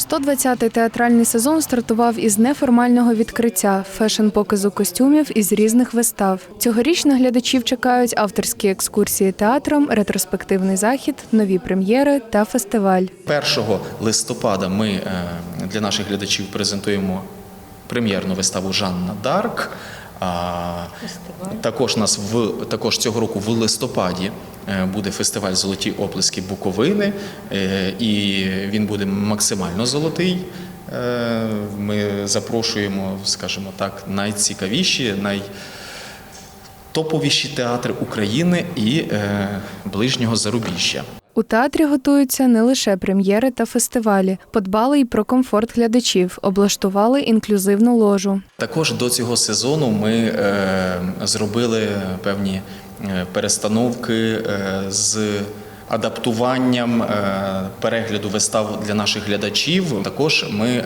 120-й театральний сезон стартував із неформального відкриття фешн-показу костюмів із різних вистав. Цьогоріч на глядачів чекають авторські екскурсії театром, ретроспективний захід, нові прем'єри та фестиваль. 1 листопада ми е, для наших глядачів презентуємо прем'єрну виставу Жанна Дарк. Також нас в також цього року в листопаді е, буде фестиваль Золоті оплески Буковини, е, і він буде максимально золотий. Е, Ми запрошуємо, скажімо так, найцікавіші, найтоповіші театри України і е, ближнього зарубіжжя. У театрі готуються не лише прем'єри та фестивалі, подбали й про комфорт глядачів, облаштували інклюзивну ложу. Також до цього сезону ми е, зробили певні е, перестановки е, з адаптуванням перегляду вистав для наших глядачів. Також ми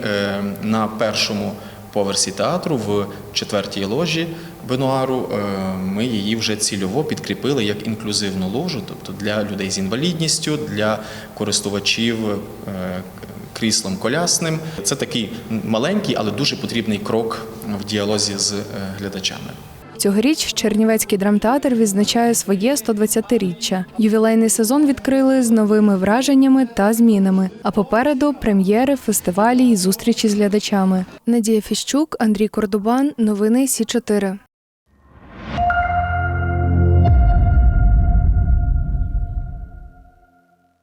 на першому поверсі театру в четвертій ложі Бенуару е, ми її вже цільово підкріпили як інклюзивну ложу, тобто для людей з інвалідністю, для користувачів е, кріслом колясним. Це такий маленький, але дуже потрібний крок в діалозі з е, глядачами. Цьогоріч Чернівецький драмтеатр відзначає своє 120-річчя. Ювілейний сезон відкрили з новими враженнями та змінами. А попереду прем'єри, фестивалі й зустрічі з глядачами. Надія Фіщук, Андрій Кордубан. Новини Сі 4